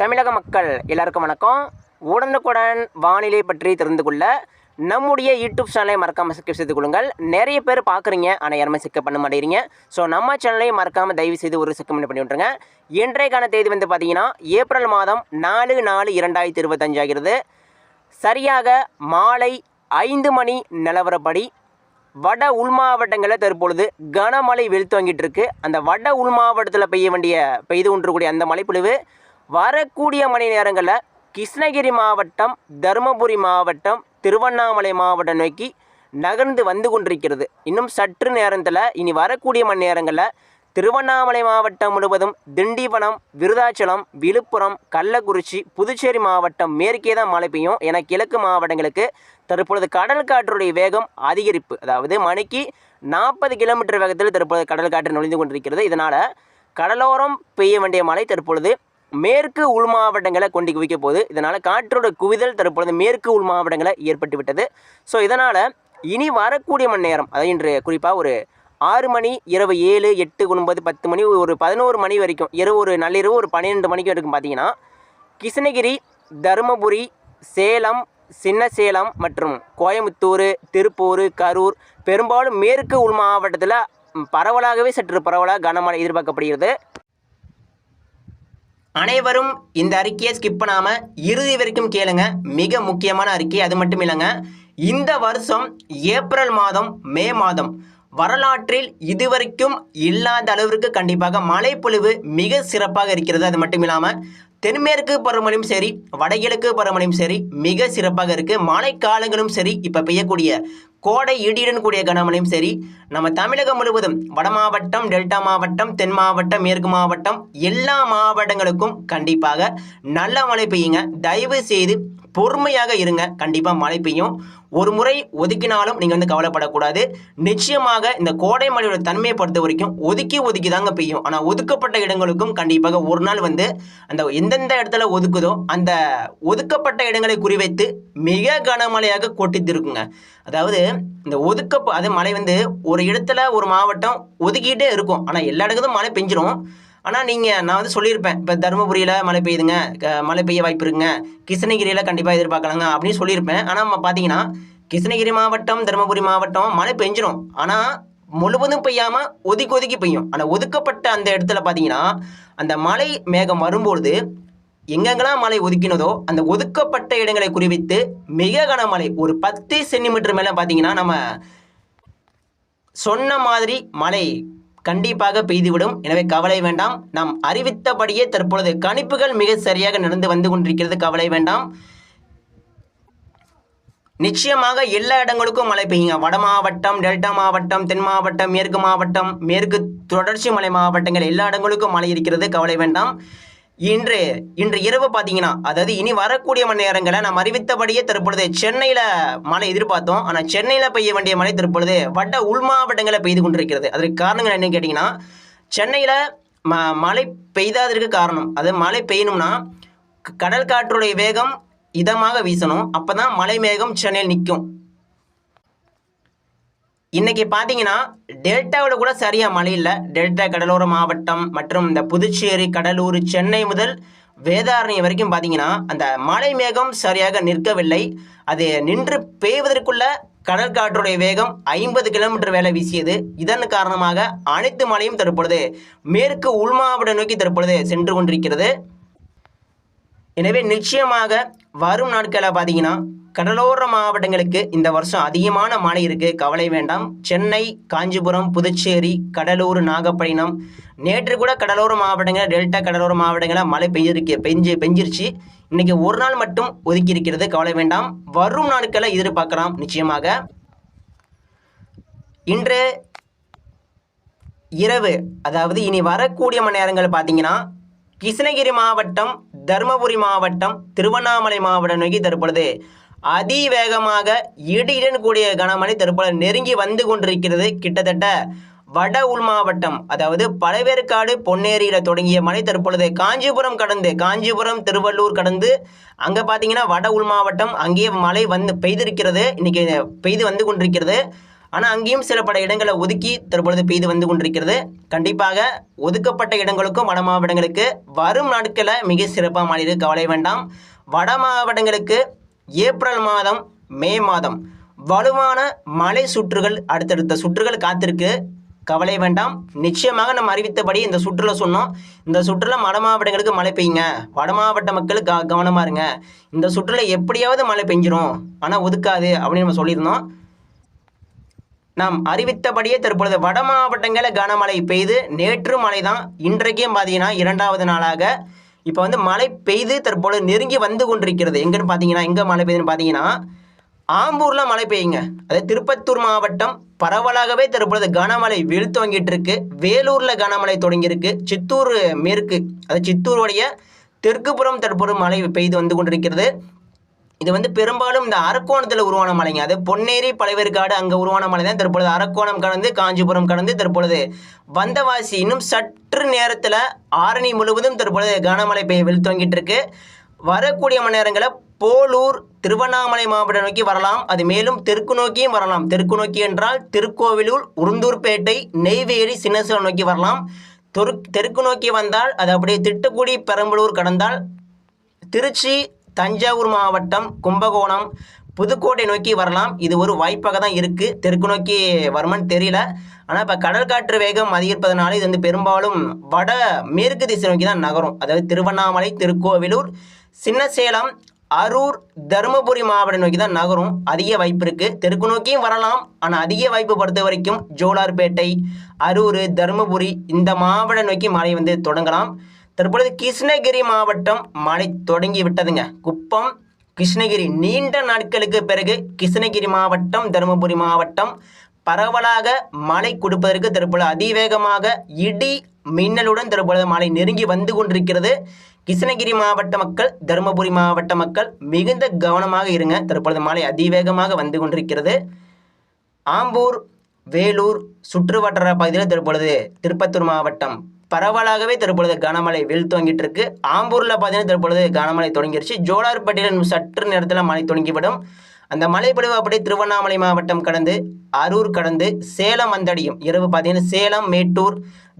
தமிழக மக்கள் எல்லாருக்கும் வணக்கம். உடனுக்குடன் வானிலை பற்றி தெரிந்து கொள்ள நம்முடைய யூடியூப் சேனலை மறக்காமல் சப்ஸ்கிரைப் செய்து கொள்ளுங்கள். நிறைய பேர் பார்க்குறீங்க ஆனால் யாருமே சிக்க பண்ண மாட்டேங்கிறீங்க. ஸோ நம்ம சேனலையும் மறக்காமல் தயவு செய்து ஒரு சிக்கமெண்ட் பண்ணி விட்ருங்க இன்றைக்கான தேதி வந்து பார்த்தீங்கன்னா ஏப்ரல் மாதம் நாலு நாலு இரண்டாயிரத்தி இருபத்தஞ்சு ஆகிறது. சரியாக மாலை ஐந்து மணி நிலவரப்படி வட உள் மாவட்டங்களில் தற்பொழுது கனமழை வெளுத்து வாங்கிட்டு இருக்கு. அந்த வட உள் மாவட்டத்தில் பெய்ய வேண்டிய பெய்து கொண்டிருக்கக்கூடிய அந்த மழைப்பொழிவு வரக்கூடிய மணி நேரங்களில் கிருஷ்ணகிரி மாவட்டம் தருமபுரி மாவட்டம் திருவண்ணாமலை மாவட்டம் நோக்கி நகர்ந்து வந்து கொண்டிருக்கிறது. இன்னும் சற்று நேரத்தில் இனி வரக்கூடிய மணி நேரங்களில் திருவண்ணாமலை மாவட்டம் முழுவதும் திண்டிவனம் விருதாச்சலம் விழுப்புரம் கள்ளக்குறிச்சி புதுச்சேரி மாவட்டம் மேற்கே தான் மழை பெய்யும். என கிழக்கு மாவட்டங்களுக்கு தற்பொழுது கடல் காற்றுடைய வேகம் அதிகரிப்பு. அதாவது மணிக்கு நாற்பது கிலோமீட்டர் வேகத்தில் தற்பொழுது கடல் காற்று நுழைந்து கொண்டிருக்கிறது. இதனால் கடலோரம் பெய்ய வேண்டிய மழை தற்பொழுது மேற்கு உள் மாவட்டங்களை கொண்டு குவிக்க போகுது. இதனால் காற்றோட குவிதல் தற்பொழுது மேற்கு உள் மாவட்டங்களை ஏற்பட்டு விட்டது. ஸோ இதனால் இனி வரக்கூடிய மணி நேரம் அதாவது இன்று குறிப்பாக ஒரு ஆறு மணி இரவு ஏழு எட்டு ஒன்பது பத்து மணி ஒரு பதினோரு மணி வரைக்கும் இரவு ஒரு நள்ளிரவு ஒரு பன்னிரெண்டு மணிக்கு வரைக்கும் பார்த்தீங்கன்னா கிருஷ்ணகிரி தருமபுரி சேலம் சின்ன சேலம் மற்றும் கோயம்புத்தூர் திருப்பூர் கரூர் பெரும்பாலும் மேற்கு உள் மாவட்டத்தில் பரவலாகவே சற்று பரவலாக கனமழை எதிர்பார்க்கப்படுகிறது. அனைவரும் இந்த அறிக்கையை ஸ்கிப் பண்ணாமல் இறுதி வரைக்கும் கேளுங்க. மிக முக்கியமான அறிக்கை அது மட்டும் இல்லைங்க. இந்த வருஷம் ஏப்ரல் மாதம் மே மாதம் வரலாற்றில் இதுவரைக்கும் இல்லாத அளவிற்கு கண்டிப்பாக மழைப்பொழிவு மிக சிறப்பாக இருக்கிறது. அது மட்டும் இல்லாமல் தென்மேற்கு பருவமழையும் சரி வடகிழக்கு பருவமழையும் சரி மிக சிறப்பாக இருக்குது மழைக்காலங்களும் சரி இப்போ பெய்யக்கூடிய கோடை இடியுடன் கூடிய கனமழையும் சரி நம்ம தமிழகம் முழுவதும் வட மாவட்டம் டெல்டா மாவட்டம் தென் மாவட்டம் மேற்கு மாவட்டம் எல்லா மாவட்டங்களுக்கும் கண்டிப்பாக நல்ல மழை பெய்யுங்க. தயவு செய்து பொறுமையாக இருங்க. கண்டிப்பாக மழை பெய்யும். ஒரு முறை ஒதுக்கினாலும் நீங்கள் வந்து கவலைப்படக்கூடாது. நிச்சயமாக இந்த கோடை மழையோட தன்மையை பொறுத்த வரைக்கும் ஒதுக்கி ஒதுக்கி தாங்க பெய்யும். ஆனால் ஒதுக்கப்பட்ட இடங்களுக்கும் கண்டிப்பாக ஒரு நாள் வந்து அந்த எந்தெந்த இடத்துல ஒதுக்குதோ அந்த ஒதுக்கப்பட்ட இடங்களை குறிவைத்து மிக கனமழையாக கொட்டித்திருக்குங்க. அதாவது இந்த ஒதுக்க அது மழை வந்து ஒரு இடத்துல ஒரு மாவட்டம் ஒதுக்கிட்டே இருக்கும். ஆனால் எல்லா இடத்துக்கும் மழை பெஞ்சிரும். ஆனால் நீங்கள் நான் வந்து சொல்லியிருப்பேன். இப்போ தருமபுரியில் மழை பெய்யுதுங்க. மழை பெய்ய வாய்ப்பு இருக்குங்க. கிருஷ்ணகிரியில் கண்டிப்பாக எதிர்பார்க்கலாங்க அப்படின்னு சொல்லியிருப்பேன். ஆனால் நம்ம பார்த்தீங்கன்னா கிருஷ்ணகிரி மாவட்டம் தருமபுரி மாவட்டம் மழை பெஞ்சிரும். ஆனால் முழுவதும் பெய்யாமல் ஒதுக்கி ஒதுக்கி பெய்யும். ஆனால் ஒதுக்கப்பட்ட அந்த இடத்துல பார்த்தீங்கன்னா அந்த மழை மேகம் வரும்பொழுது எங்கெங்கெல்லாம் மழை ஒதுக்கினதோ அந்த ஒதுக்கப்பட்ட இடங்களை குறிவித்து மிக கனமழை ஒரு பத்து சென்டிமீட்டர் மேலே பார்த்தீங்கன்னா நம்ம சொன்ன மாதிரி மழை கண்டிப்பாக பெய்துவிடும். எனவே கவலை வேண்டாம். நாம் அறிவித்தபடியே தற்பொழுது கணிப்புகள் மிக சரியாக நடந்து வந்து கொண்டிருக்கிறது. கவலை வேண்டாம். நிச்சயமாக எல்லா இடங்களுக்கும் மழை பெய்யுங்க. வட மாவட்டம் டெல்டா மாவட்டம் தென் மாவட்டம் மேற்கு மாவட்டம் மேற்கு தொடர்ச்சி மலை மாவட்டங்கள் எல்லா இடங்களுக்கும் மழை இருக்கிறது. கவலை வேண்டாம். இன்று இன்று இரவு பார்த்தீங்கன்னா அதாவது இனி வரக்கூடிய மணி நேரங்களை நாம் அறிவித்தபடியே தற்பொழுது சென்னையில் மழை எதிர்பார்த்தோம். ஆனால் சென்னையில் பெய்ய வேண்டிய மழை தற்பொழுது வட உள் மாவட்டங்களில் பெய்து கொண்டிருக்கிறது. அதற்கு காரணங்கள் என்னன்னு கேட்டிங்கன்னா சென்னையில் ம மழை பெய்தாததற்கு காரணம் அது மழை பெய்யணும்னா கடல் காற்றுடைய வேகம் இதமாக வீசணும். அப்போ தான் மழை மேகம் சென்னையில் நிற்கும். இன்னைக்கு பார்த்தீங்கன்னா டெல்டாவில் கூட சரியாக மழை இல்லை. டெல்டா கடலோர மாவட்டம் மற்றும் இந்த புதுச்சேரி கடலூர் சென்னை முதல் வேதாரண்யம் வரைக்கும் பார்த்தீங்கன்னா அந்த மழை மேகம் சரியாக நிற்கவில்லை. அது நின்று பெய்வதற்குள்ள கடல் காற்றுடைய வேகம் ஐம்பது கிலோமீட்டர் வேலை வீசியது. இதன் காரணமாக அனைத்து மழையும் தற்பொழுது மேற்கு உள் மாவட்டம் நோக்கி தற்பொழுது சென்று கொண்டிருக்கிறது. எனவே நிச்சயமாக வரும் நாட்களில் பார்த்தீங்கன்னா கடலோர மாவட்டங்களுக்கு இந்த வருஷம் அதிகமான மழை இருக்குது கவலை வேண்டாம். சென்னை காஞ்சிபுரம் புதுச்சேரி கடலூர் நாகப்பட்டினம். நேற்று கூட கடலோர மாவட்டங்கள் டெல்டா கடலோர மாவட்டங்களில் மழை பெய்திருக்கு. பெஞ்சு பெஞ்சிருச்சு. இன்றைக்கி ஒரு நாள் மட்டும் ஒதுக்கி இருக்கிறது. கவலை வேண்டாம். வரும் நாட்களை எதிர்பார்க்கலாம். நிச்சயமாக இன்று இரவு அதாவது இனி வரக்கூடிய மணி நேரங்கள் பார்த்தீங்கன்னா கிருஷ்ணகிரி மாவட்டம் தருமபுரி மாவட்டம் திருவண்ணாமலை மாவட்டம் நோக்கி தற்பொழுது அதிவேகமாக இடியுடன் கூடிய கனமழை தற்பொழுது நெருங்கி வந்து கொண்டிருக்கிறது. கிட்டத்தட்ட வட உள் மாவட்டம் அதாவது பழவேற்காடு பொன்னேரியில் தொடங்கிய மழை தற்பொழுது காஞ்சிபுரம் கடந்து காஞ்சிபுரம் திருவள்ளூர் கடந்து அங்கே பார்த்தீங்கன்னா வட உள் மாவட்டம் அங்கேயே மழை வந்து பெய்திருக்கிறது. இன்னைக்கு பெய்து வந்து கொண்டிருக்கிறது. ஆனால் அங்கேயும் சில பல இடங்களை ஒதுக்கி தற்பொழுது பெய்து வந்து கொண்டிருக்கிறது. கண்டிப்பாக ஒதுக்கப்பட்ட இடங்களுக்கும் வட மாவட்டங்களுக்கு வரும் நாட்களில் மிக சிறப்பாக மாறிடு கவலை வேண்டாம். வட மாவட்டங்களுக்கு ஏப்ரல் மாதம் மே மாதம் வலுவான மழை சுற்றுகள் அடுத்தடுத்த சுற்றுகள் காத்திருக்கு. கவலை வேண்டாம். நிச்சயமாக நம்ம அறிவித்தபடி இந்த சுற்றுலா சொன்னோம். இந்த சுற்றுலா வட மாவட்டங்களுக்கு மழை பெய்யுங்க. வட மாவட்ட மக்கள் க கவனமாக இருங்க. இந்த சுற்றுலா எப்படியாவது மழை பெஞ்சிரும். ஆனால் ஒதுக்காது அப்படின்னு நம்ம சொல்லியிருந்தோம். நாம் அறிவித்தபடியே தற்பொழுது வட மாவட்டங்களில் கனமழை பெய்து நேற்று மழை தான் இன்றைக்கும் பார்த்தீங்கன்னா இரண்டாவது நாளாக இப்போ வந்து மழை பெய்து தற்பொழுது நெருங்கி வந்து கொண்டிருக்கிறது. எங்கன்னு பார்த்தீங்கன்னா எங்கே மழை பெய்யுதுன்னு பார்த்தீங்கன்னா ஆம்பூரில் மழை பெய்யுங்க. அதாவது திருப்பத்தூர் மாவட்டம் பரவலாகவே தற்பொழுது கனமழை வெளுத்துவங்கிட்டு இருக்கு. வேலூரில் கனமழை தொடங்கியிருக்கு. சித்தூர் மேற்கு அது சித்தூருடைய தெற்குப்புறம் தற்பொழுது மழை பெய்து வந்து கொண்டிருக்கிறது. இது வந்து பெரும்பாலும் இந்த அரக்கோணத்தில் உருவான மலைங்க. அது பொன்னேரி பழவேற்காடு அங்கே உருவான மலை தான் தற்பொழுது. அரக்கோணம் கடந்து காஞ்சிபுரம் கடந்து தற்பொழுது. வந்தவாசி இன்னும் சற்று நேரத்தில் ஆரணி முழுவதும் தற்பொழுது கனமழை பெய்ய வெளுத்துவங்கிட்டு இருக்கு வரக்கூடிய மணி நேரங்களில் போலூர் திருவண்ணாமலை மாவட்டம் நோக்கி வரலாம். அது மேலும் தெற்கு நோக்கியும் வரலாம். தெற்கு நோக்கி என்றால் திருக்கோவிலூர் உருந்தூர்பேட்டை நெய்வேலி சின்னசேலம் நோக்கி வரலாம். தெற்கு நோக்கி வந்தால் அது அப்படியே திட்டக்குடி பெரம்பலூர் கடந்தால் திருச்சி தஞ்சாவூர் மாவட்டம் கும்பகோணம். புதுக்கோட்டை நோக்கி வரலாம். இது ஒரு வாய்ப்பாக தான் இருக்குது தெற்கு நோக்கி வருமானு தெரியல. ஆனால் இப்போ கடல் காற்று வேகம் அதிகரிப்பதனால இது வந்து பெரும்பாலும் வட மேற்கு திசை நோக்கி தான் நகரும். அதாவது திருவண்ணாமலை திருக்கோவிலூர் சின்ன சேலம் அரூர் தருமபுரி மாவட்டம் நோக்கி தான் நகரும். அதிக வாய்ப்பு இருக்குது தெற்கு நோக்கியும் வரலாம். ஆனால் அதிக வாய்ப்பு பொறுத்த வரைக்கும் ஜோலார்பேட்டை அரூர் தருமபுரி இந்த மாவட்டம் நோக்கி மழை வந்து தொடங்கலாம். தற்பொழுது கிருஷ்ணகிரி மாவட்டம் மழை தொடங்கி விட்டதுங்க. குப்பம் கிருஷ்ணகிரி நீண்ட நாட்களுக்கு பிறகு கிருஷ்ணகிரி மாவட்டம் தருமபுரி மாவட்டம் பரவலாக மழை கொடுப்பதற்கு தற்பொழுது அதிவேகமாக இடி மின்னலுடன் தற்பொழுது மழை நெருங்கி வந்து கொண்டிருக்கிறது. கிருஷ்ணகிரி மாவட்ட மக்கள் தருமபுரி மாவட்ட மக்கள் மிகுந்த கவனமாக இருங்க. தற்பொழுது மழை அதிவேகமாக வந்து கொண்டிருக்கிறது. ஆம்பூர் வேலூர் சுற்றுவட்டார பகுதியில் தற்பொழுது திருப்பத்தூர் மாவட்டம் பரவலாகவே தற்பொழுது கனமழை வெளுத்துவங்கிட்டு இருக்கு ஆம்பூரில் பார்த்தீங்கன்னா தற்பொழுது கனமழை தொடங்கிருச்சு. ஜோலார்பட்டியில் சற்று நேரத்தில் மழை தொடங்கிவிடும். அந்த மலைப்பொழிவு அப்படியே திருவண்ணாமலை மாவட்டம் கடந்து அரூர் கடந்து சேலம் வந்தடையும். இரவு பார்த்தீங்கன்னா சேலம் மேட்டூர்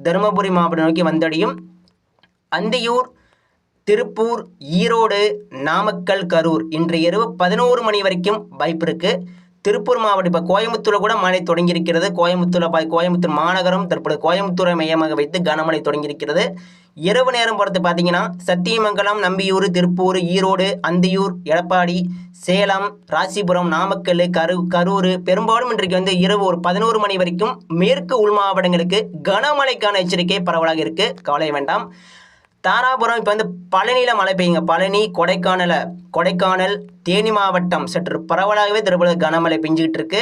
தருமபுரி மாவட்டம் நோக்கி வந்தடையும். அந்தியூர் திருப்பூர் ஈரோடு நாமக்கல் கரூர் இன்று இரவு பதினோரு மணி வரைக்கும் வாய்ப்பு இருக்குது திருப்பூர் மாவட்டம் இப்போ கோயம்புத்தூரில் கூட மழை தொடங்கியிருக்கிறது. கோயம்புத்தூரில் பா கோயம்புத்தூர் மாநகரம் தற்போது கோயம்புத்தூரை மையமாக வைத்து கனமழை தொடங்கியிருக்கிறது. இரவு நேரம் பொறுத்து பார்த்தீங்கன்னா சத்தியமங்கலம் நம்பியூர் திருப்பூர் ஈரோடு அந்தியூர் எடப்பாடி சேலம் ராசிபுரம் நாமக்கல் கரு கரூர் பெரும்பாலும் இன்றைக்கு வந்து இரவு ஒரு பதினோரு மணி வரைக்கும் மேற்கு உள் மாவட்டங்களுக்கு கனமழைக்கான எச்சரிக்கை பரவலாக இருக்குது கவலை வேண்டாம். தாராபுரம் இப்போ வந்து பழனியில் மழை பெய்யுங்க. பழனி கொடைக்கானல கொடைக்கானல் தேனி மாவட்டம் சற்று பரவலாகவே திருப்பதி கனமழை பெஞ்சுக்கிட்டு இருக்கு.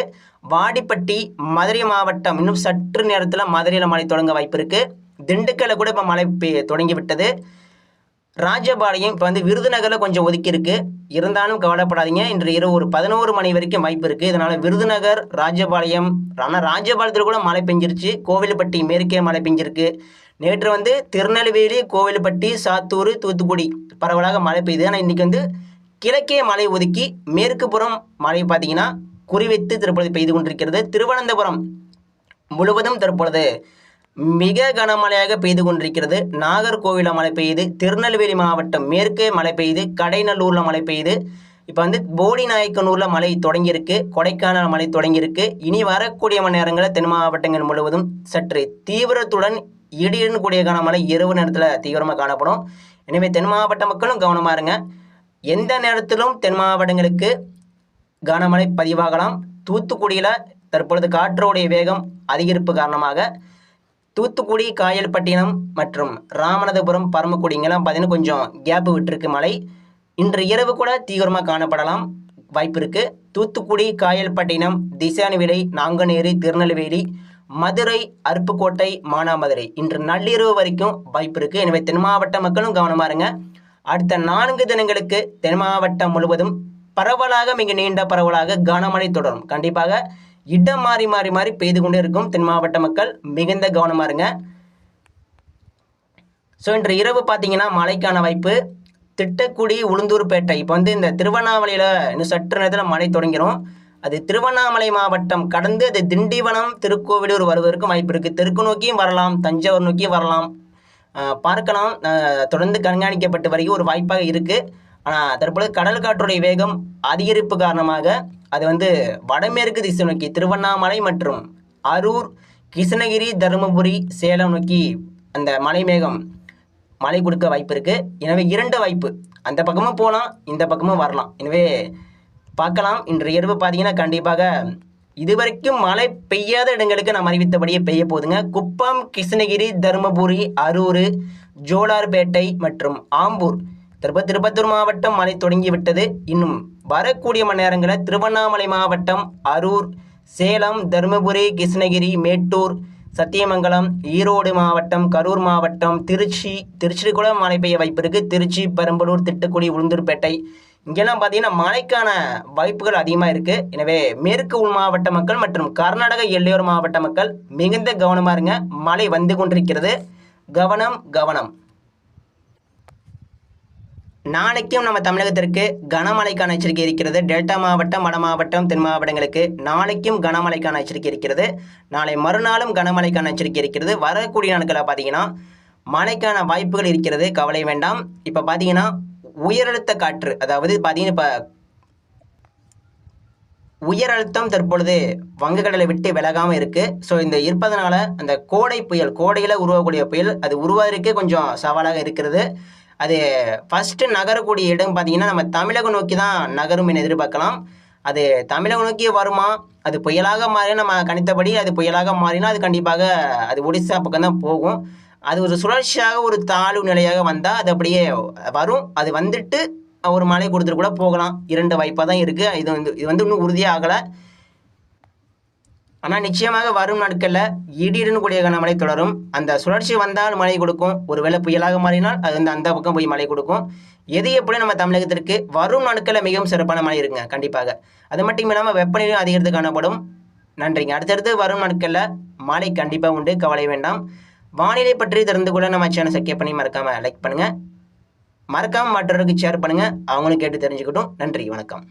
வாடிப்பட்டி மதுரை மாவட்டம் இன்னும் சற்று நேரத்தில் மதுரையில் மழை தொடங்க வாய்ப்பு இருக்கு. திண்டுக்கல்ல கூட இப்போ மழை பெய்ய தொடங்கி விட்டது. ராஜபாளையம் இப்போ வந்து விருதுநகரில் கொஞ்சம் ஒதுக்கி இருக்கு. இருந்தாலும் கவலைப்படாதீங்க. இன்று இரவு ஒரு பதினோரு மணி வரைக்கும் வாய்ப்பு இருக்குது இதனால் விருதுநகர் ராஜபாளையம் ஆனால் ராஜபாளையத்தில் கூட மழை பெஞ்சிருச்சு. கோவில்பட்டி மேற்கே மழை பெஞ்சிருக்கு. நேற்று வந்து திருநெல்வேலி கோவில்பட்டி சாத்தூர் தூத்துக்குடி பரவலாக மழை பெய்யுது ஆனால் இன்றைக்கி வந்து கிழக்கே மழை ஒதுக்கி மேற்கு புறம் மழை பார்த்தீங்கன்னா குறிவைத்து தற்பொழுது பெய்து கொண்டிருக்கிறது. திருவனந்தபுரம் முழுவதும் தற்பொழுது மிக கனமழையாக பெய்து கொண்டிருக்கிறது. நாகர்கோவிலில் மழை பெய்யுது திருநெல்வேலி மாவட்டம் மேற்கே மழை பெய்யுது கடைநல்லூரில் மழை பெய்யுது இப்போ வந்து போடி நாயக்கனூரில் மழை தொடங்கியிருக்கு கொடைக்கானல் மழை தொடங்கியிருக்கு. இனி வரக்கூடிய மணி நேரங்களில் தென் மாவட்டங்கள் முழுவதும் சற்று தீவிரத்துடன் இடியுடன் கூடிய கனமழை இரவு நேரத்தில் தீவிரமாக காணப்படும். எனவே தென் மாவட்ட மக்களும் கவனமாக இருங்க. எந்த நேரத்திலும் தென் மாவட்டங்களுக்கு கனமழை பதிவாகலாம். தூத்துக்குடியில் தற்பொழுது காற்றோடைய வேகம் அதிகரிப்பு காரணமாக தூத்துக்குடி காயல்பட்டினம் மற்றும் ராமநாதபுரம் பரமக்குடிங்கெல்லாம் பார்த்தீங்கன்னா கொஞ்சம் கேப்பு விட்டுருக்கு மழை. இன்று இரவு கூட தீவிரமாக காணப்படலாம். வாய்ப்பு இருக்குது தூத்துக்குடி காயல்பட்டினம் திசானிவிலை நாங்குநேரி திருநெல்வேலி மதுரை அருப்புக்கோட்டை மானாமதுரை. இன்று நள்ளிரவு வரைக்கும் வாய்ப்பு இருக்குது எனவே தென் மாவட்ட மக்களும் கவனமாக இருங்க. அடுத்த நான்கு தினங்களுக்கு தென் மாவட்டம் முழுவதும் பரவலாக மிக நீண்ட பரவலாக கனமழை தொடரும். கண்டிப்பாக இடம் மாறி மாறி மாறி பெய்து கொண்டே இருக்கும். தென் மாவட்ட மக்கள் மிகுந்த கவனமா இருங்க. ஸோ இன்று இரவு பார்த்தீங்கன்னா மழைக்கான வாய்ப்பு. திட்டக்குடி உளுந்தூர்பேட்டை. இப்போ வந்து இந்த திருவண்ணாமலையில் இன்னும் சற்று நேரத்தில் மழை தொடங்கிடும் அது திருவண்ணாமலை மாவட்டம் கடந்து அது திண்டிவனம் திருக்கோவிலூர் வருவதற்கும் வாய்ப்பு இருக்குது தெற்கு நோக்கியும் வரலாம் தஞ்சாவூர் நோக்கியும் வரலாம். பார்க்கலாம். தொடர்ந்து கண்காணிக்கப்பட்டு வரைக்கும் ஒரு வாய்ப்பாக இருக்குது ஆனால் தற்பொழுது கடல் காற்றுடைய வேகம் அதிகரிப்பு காரணமாக அது வந்து வடமேற்கு திசை நோக்கி திருவண்ணாமலை மற்றும் அரூர் கிருஷ்ணகிரி தருமபுரி சேலம் நோக்கி அந்த மலை மேகம் மழை கொடுக்க வாய்ப்பு இருக்குது எனவே இரண்டு வாய்ப்பு. அந்த பக்கமும் போகலாம் இந்த பக்கமும் வரலாம். எனவே பார்க்கலாம். இன்று இரவு பார்த்தீங்கன்னா கண்டிப்பாக இதுவரைக்கும் மழை பெய்யாத இடங்களுக்கு நாம் அறிவித்தபடியே பெய்ய போதுங்க குப்பம் கிருஷ்ணகிரி தருமபுரி அரூர் ஜோலார்பேட்டை மற்றும் ஆம்பூர். திருப்ப திருப்பத்தூர் மாவட்டம் மழை தொடங்கிவிட்டது. இன்னும் வரக்கூடிய மணி நேரங்களில் திருவண்ணாமலை மாவட்டம் அரூர் சேலம் தருமபுரி கிருஷ்ணகிரி மேட்டூர் சத்தியமங்கலம் ஈரோடு மாவட்டம் கரூர் மாவட்டம் திருச்சி திருச்சி கூட மழை பெய்ய வாய்ப்பு இருக்குது திருச்சி பெரம்பலூர் திட்டுக்குடி உளுந்தூர்பேட்டை இங்கெல்லாம் பார்த்தீங்கன்னா மழைக்கான வாய்ப்புகள் அதிகமாக இருக்குது எனவே மேற்கு உள் மாவட்ட மக்கள் மற்றும் கர்நாடக எல்லையோர மாவட்ட மக்கள் மிகுந்த கவனமாக இருங்க. மழை வந்து கொண்டிருக்கிறது. கவனம் கவனம். நாளைக்கும் நம்ம தமிழகத்திற்கு கனமழைக்கான எச்சரிக்கை இருக்கிறது. டெல்டா மாவட்டம் வட மாவட்டம் தென் மாவட்டங்களுக்கு நாளைக்கும் கனமழைக்கான எச்சரிக்கை இருக்கிறது. நாளை மறுநாளும் கனமழைக்கான எச்சரிக்கை இருக்கிறது. வரக்கூடிய நாட்களில் பார்த்தீங்கன்னா மழைக்கான வாய்ப்புகள் இருக்கிறது. கவலை வேண்டாம். இப்போ பார்த்தீங்கன்னா உயரழுத்த காற்று அதாவது பார்த்தீங்கன்னா இப்போ உயர் அழுத்தம் தற்பொழுது வங்கக்கடலை விட்டு விலகாமல் இருக்குது ஸோ இந்த இருப்பதனால அந்த கோடை புயல் கோடையில் உருவக்கூடிய புயல் அது உருவாகிறதுக்கே கொஞ்சம் சவாலாக இருக்கிறது. அது ஃபஸ்ட்டு நகரக்கூடிய இடம் பார்த்தீங்கன்னா நம்ம தமிழகம் நோக்கி தான் நகரும் என எதிர்பார்க்கலாம். அது தமிழகம் நோக்கி வருமா? அது புயலாக மாறி நம்ம கணித்தபடி அது புயலாக மாறினா அது கண்டிப்பாக அது ஒடிசா பக்கம் தான் போகும். அது ஒரு சுழற்சியாக ஒரு தாழ்வு நிலையாக வந்தால் அது அப்படியே வரும். அது வந்துட்டு ஒரு மழை கொடுத்துட்டு கூட போகலாம். இரண்டு வாய்ப்பாக தான் இருக்குது இது வந்து இது வந்து இன்னும் உறுதியாக ஆகலை. ஆனால் நிச்சயமாக வரும் நாட்களில் இடியுடன் கூடிய கனமழை தொடரும். அந்த சுழற்சி வந்தால் மழை கொடுக்கும். ஒருவேளை புயலாக மாறினால் அது வந்து அந்த பக்கம் போய் மழை கொடுக்கும். எது எப்படி நம்ம தமிழகத்திற்கு வரும் நாட்களில் மிகவும் சிறப்பான மழை இருக்குங்க கண்டிப்பாக. அது மட்டும் இல்லாமல் வெப்பநிலையும் அதிகரித்து காணப்படும். நன்றிங்க. அடுத்தடுத்து வரும் நாட்களில் மழை கண்டிப்பாக உண்டு. கவலை வேண்டாம். வானிலை பற்றி தெரிந்து கொள்ள நம்ம சேனல் சக்கிய பண்ணி மறக்காமல் லைக் பண்ணுங்கள் மறக்காமல் மற்றவருக்கு ஷேர் பண்ணுங்கள் அவங்களும் கேட்டு தெரிஞ்சுக்கட்டும். நன்றி வணக்கம்.